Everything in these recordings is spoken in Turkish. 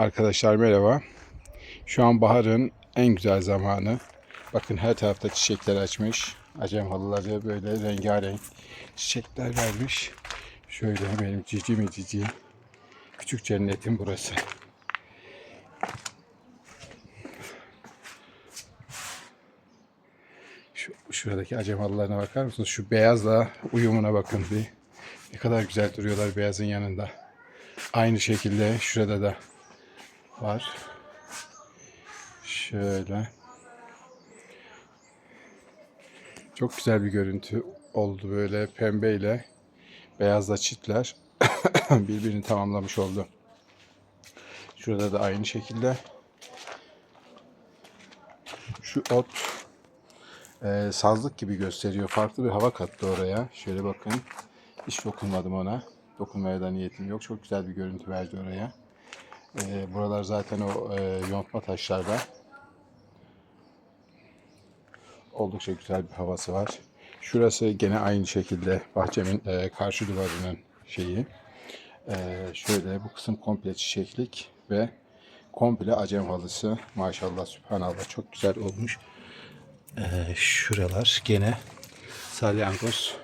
Arkadaşlar merhaba. Şu an baharın en güzel zamanı. Bakın her tarafta çiçekler açmış. Acem halıları böyle rengarenk çiçekler vermiş. Şöyle benim cici mi cici. Küçük cennetim burası. Şu, şuradaki acem halılarına bakar mısınız? Şu beyazla uyumuna bakın bir. Ne kadar güzel duruyorlar beyazın yanında. Aynı şekilde şurada da var. Şöyle. Çok güzel bir görüntü oldu böyle pembeyle beyazla çitler birbirini tamamlamış oldu. Şurada da aynı şekilde. Şu ot e, sazlık gibi gösteriyor. Farklı bir hava kattı oraya. Şöyle bakın. Hiç dokunmadım ona. Dokunmaya da niyetim yok. Çok güzel bir görüntü verdi oraya. E, buralar zaten o e, yontma taşlarda. Oldukça güzel bir havası var. Şurası gene aynı şekilde bahçemin e, karşı duvarının şeyi. E, şöyle bu kısım komple çiçeklik ve komple acem halısı. Maşallah sübhanallah çok güzel olmuş. E, şuralar gene salyangoz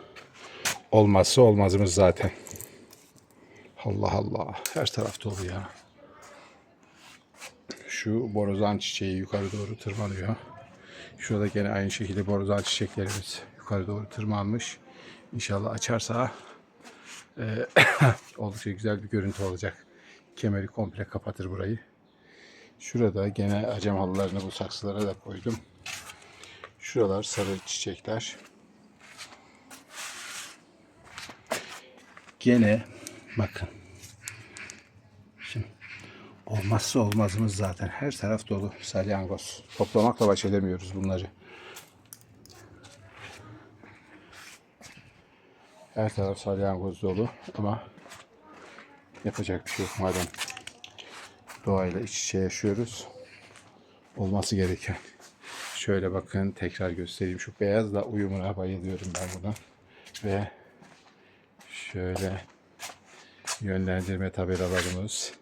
olmazsa olmazımız zaten. Allah Allah. Her taraf dolu ya. Şu borazan çiçeği yukarı doğru tırmanıyor. Şurada gene aynı şekilde borazan çiçeklerimiz yukarı doğru tırmanmış. İnşallah açarsa e, oldukça güzel bir görüntü olacak. Kemeri komple kapatır burayı. Şurada gene acem halılarını bu saksılara da koydum. Şuralar sarı çiçekler. Gene bakın. Olmazsa olmazımız zaten. Her taraf dolu salyangoz. Toplamakla baş edemiyoruz bunları. Her taraf salyangoz dolu ama yapacak bir şey yok madem doğayla iç içe yaşıyoruz. Olması gereken. Şöyle bakın tekrar göstereyim. Şu beyazla uyumuna bayılıyorum ben buna. Ve şöyle yönlendirme tabelalarımız.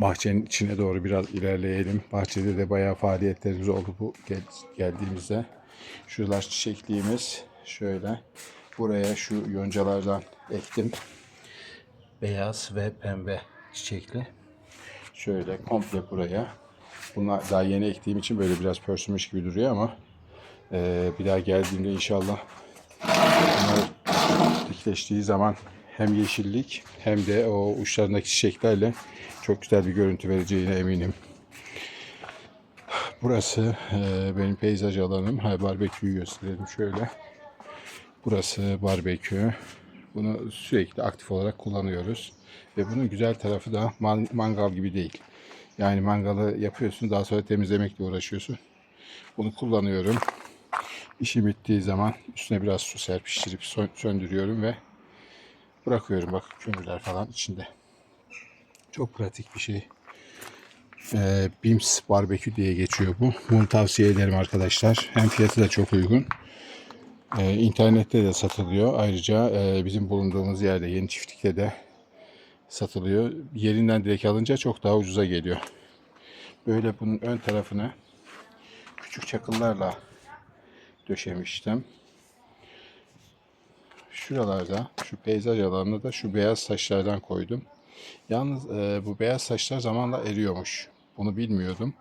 Bahçenin içine doğru biraz ilerleyelim. Bahçede de bayağı faaliyetlerimiz oldu bu gel- geldiğimizde. Şuralar çiçekliğimiz. Şöyle buraya şu yoncalardan ektim. Beyaz ve pembe çiçekli. Şöyle komple buraya. Bunlar daha yeni ektiğim için böyle biraz pörsümüş gibi duruyor ama eee, bir daha geldiğimde inşallah bunlar dikleştiği zaman hem yeşillik hem de o uçlarındaki çiçeklerle çok güzel bir görüntü vereceğine eminim. Burası eee, benim peyzaj alanım. Ha, barbeküyü gösterelim şöyle. Burası barbekü. Bunu sürekli aktif olarak kullanıyoruz. Ve bunun güzel tarafı da man- mangal gibi değil. Yani mangalı yapıyorsun daha sonra temizlemekle uğraşıyorsun. Bunu kullanıyorum. İşim bittiği zaman üstüne biraz su serpiştirip sö- söndürüyorum ve bırakıyorum. Bak kömürler falan içinde. Çok pratik bir şey. Ee, Bims Barbekü diye geçiyor bu. Bunu tavsiye ederim arkadaşlar. Hem fiyatı da çok uygun. Ee, internette de satılıyor. Ayrıca e, bizim bulunduğumuz yerde yeni çiftlikte de satılıyor. Yerinden direkt alınca çok daha ucuza geliyor. Böyle bunun ön tarafını küçük çakıllarla döşemiştim. Şuralarda şu peyzaj alanına da şu beyaz saçlardan koydum. Yalnız e, bu beyaz saçlar zamanla eriyormuş. Bunu bilmiyordum.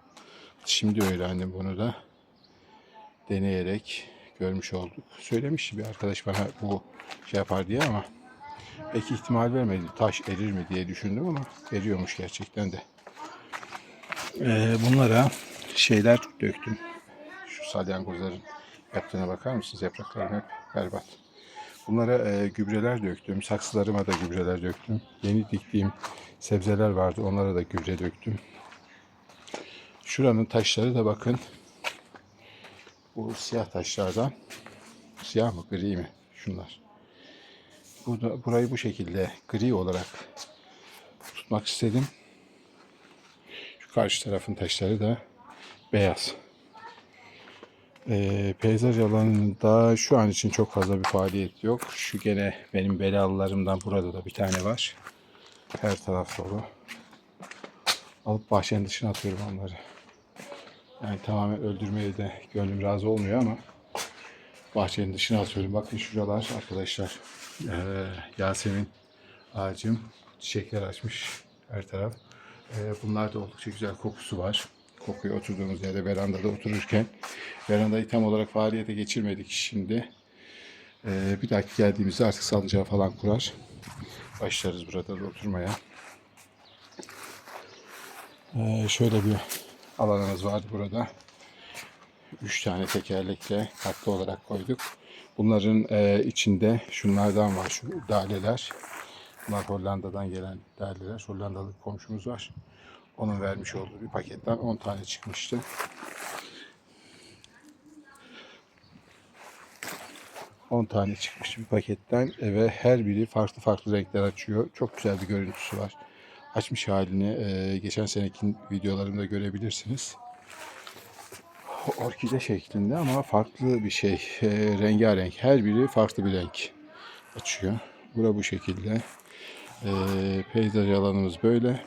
Şimdi öğrendim bunu da. Deneyerek görmüş olduk. Söylemişti bir arkadaş bana bu şey yapar diye ama pek ihtimal vermedi. Taş erir mi diye düşündüm ama eriyormuş gerçekten de. E, bunlara şeyler döktüm. Şu salyangozların yaptığına bakar mısınız? Yapraklarım hep berbat. Bunlara e, gübreler döktüm. Saksılarıma da gübreler döktüm. Yeni diktiğim sebzeler vardı. Onlara da gübre döktüm. Şuranın taşları da bakın. Bu siyah taşlardan. Siyah mı gri mi? Şunlar. Burada, burayı bu şekilde gri olarak tutmak istedim. Şu karşı tarafın taşları da beyaz. Ee, peyzaj alanında şu an için çok fazla bir faaliyet yok. Şu gene benim belalılarımdan burada da bir tane var. Her taraf dolu. Alıp bahçenin dışına atıyorum onları. Yani tamamen öldürmeye de gönlüm razı olmuyor ama bahçenin dışına atıyorum. Bakın şuralar arkadaşlar. Ee, Yasemin ağacım çiçekler açmış her taraf. Ee, bunlar da oldukça güzel kokusu var. Kokuyu oturduğumuz yerde verandada otururken verandayı tam olarak faaliyete geçirmedik şimdi. Ee, bir dahaki geldiğimizde artık salıncağı falan kurar. Başlarız burada da oturmaya. Ee, şöyle bir alanımız vardı burada. Üç tane tekerlekle katlı olarak koyduk. Bunların e, içinde şunlardan var, şu daleler. Bunlar Hollanda'dan gelen daleler. Hollandalı komşumuz var. Onun vermiş olduğu bir paketten 10 tane çıkmıştı. On tane çıkmış bir paketten ve her biri farklı farklı renkler açıyor. Çok güzel bir görüntüsü var. Açmış halini e, geçen seneki videolarımda görebilirsiniz. Orkide şeklinde ama farklı bir şey. E, rengarenk. Her biri farklı bir renk açıyor. Bura bu şekilde. E, peyzaj alanımız böyle.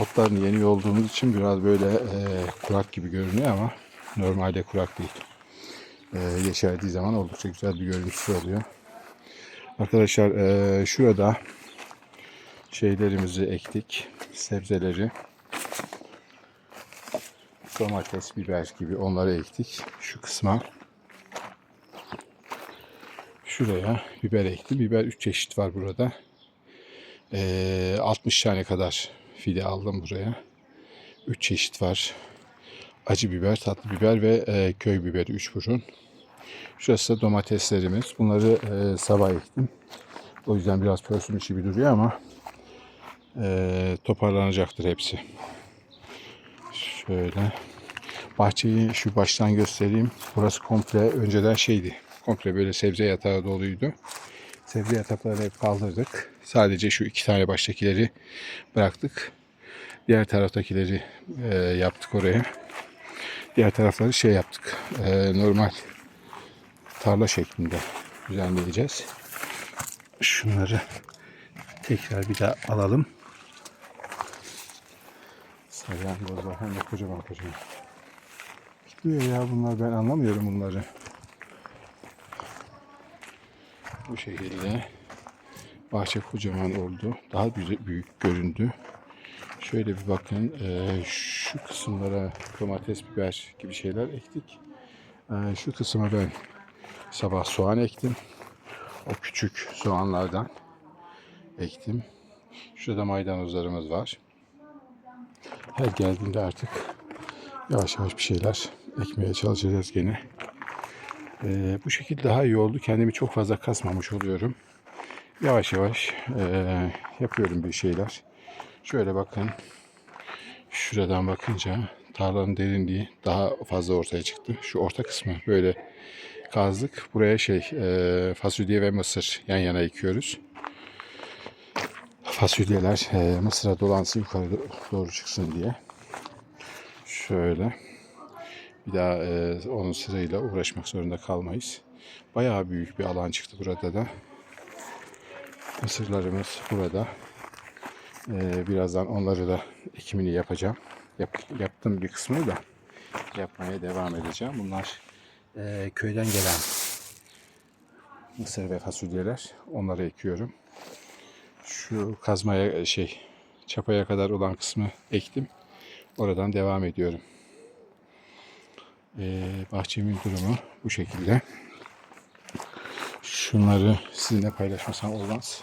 Otların yeni olduğumuz için biraz böyle e, kurak gibi görünüyor ama normalde kurak değil. E, yeşerdiği zaman oldukça güzel bir görüntüsü oluyor. Arkadaşlar e, şurada şeylerimizi ektik. Sebzeleri. Domates, biber gibi onları ektik. Şu kısma. Şuraya biber ektim. Biber 3 çeşit var burada. E, 60 tane kadar fide aldım buraya. 3 çeşit var. Acı biber, tatlı biber ve e, köy biberi 3 burun. Şurası da domateslerimiz. Bunları e, sabah ektim. O yüzden biraz pörsümüş gibi duruyor ama e, toparlanacaktır hepsi. Şöyle. Bahçeyi şu baştan göstereyim. Burası komple önceden şeydi. Komple böyle sebze yatağı doluydu. Sebze yataklarını hep kaldırdık. Sadece şu iki tane baştakileri bıraktık. Diğer taraftakileri e, yaptık oraya. Diğer tarafları şey yaptık. E, normal tarla şeklinde düzenleyeceğiz. Şunları tekrar bir daha alalım. Salyangozlar hem de kocaman kocaman. Gidiyor ya bunlar ben anlamıyorum bunları. Bu şekilde bahçe kocaman oldu. Daha büyük göründü. Şöyle bir bakın. e, şu kısımlara domates, biber gibi şeyler ektik. E, şu kısma ben sabah soğan ektim. O küçük soğanlardan ektim. Şurada maydanozlarımız var. Her geldiğinde artık yavaş yavaş bir şeyler ekmeye çalışacağız gene. Ee, bu şekilde daha iyi oldu. Kendimi çok fazla kasmamış oluyorum. Yavaş yavaş ee, yapıyorum bir şeyler. Şöyle bakın. Şuradan bakınca tarlanın derinliği daha fazla ortaya çıktı. Şu orta kısmı böyle kazdık. Buraya şey ee, fasulye ve mısır yan yana ekiyoruz. Fasulyeler ee, mısıra dolansın yukarı doğru çıksın diye. Şöyle. Bir daha e, onun sırayla uğraşmak zorunda kalmayız. Bayağı büyük bir alan çıktı burada da. Mısırlarımız burada. E, birazdan onları da ekimini yapacağım. Yap, yaptım bir kısmını da yapmaya devam edeceğim. Bunlar e, köyden gelen mısır ve fasulyeler. Onları ekiyorum. Şu kazmaya şey çapaya kadar olan kısmı ektim. Oradan devam ediyorum. Ee, bahçemin durumu bu şekilde. Şunları sizinle paylaşmasam olmaz.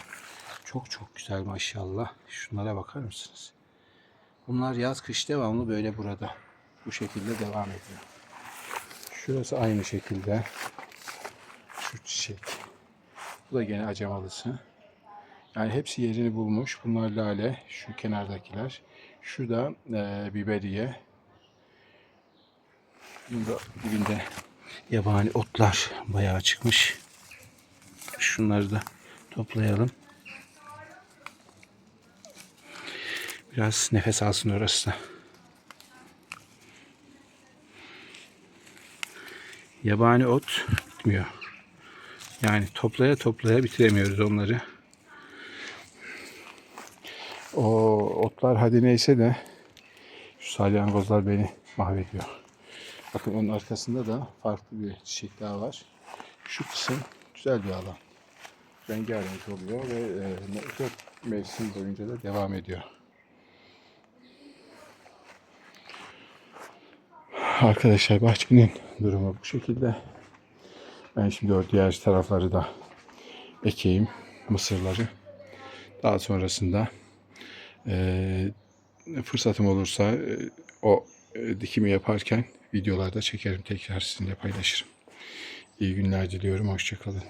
Çok çok güzel maşallah. Şunlara bakar mısınız? Bunlar yaz kış devamlı böyle burada. Bu şekilde devam ediyor. Şurası aynı şekilde. Şu çiçek. Bu da gene acemalısı. Yani hepsi yerini bulmuş. Bunlar lale. Şu kenardakiler. Şu da e, biberiye. Bunun da dibinde yabani otlar bayağı çıkmış. Şunları da toplayalım. Biraz nefes alsın orası da. yabani ot bitmiyor. Yani toplaya toplaya bitiremiyoruz onları. O otlar hadi neyse de şu salyangozlar beni mahvediyor. Bakın onun arkasında da farklı bir çiçek daha var. Şu kısım güzel bir alan. Rengarenk oluyor ve e, mevsim boyunca da devam ediyor. Arkadaşlar bahçenin durumu bu şekilde. Ben şimdi o diğer tarafları da ekeyim. Mısırları. Daha sonrasında e, fırsatım olursa e, o e, dikimi yaparken videolarda çekerim tekrar sizinle paylaşırım. İyi günler diliyorum. Hoşçakalın.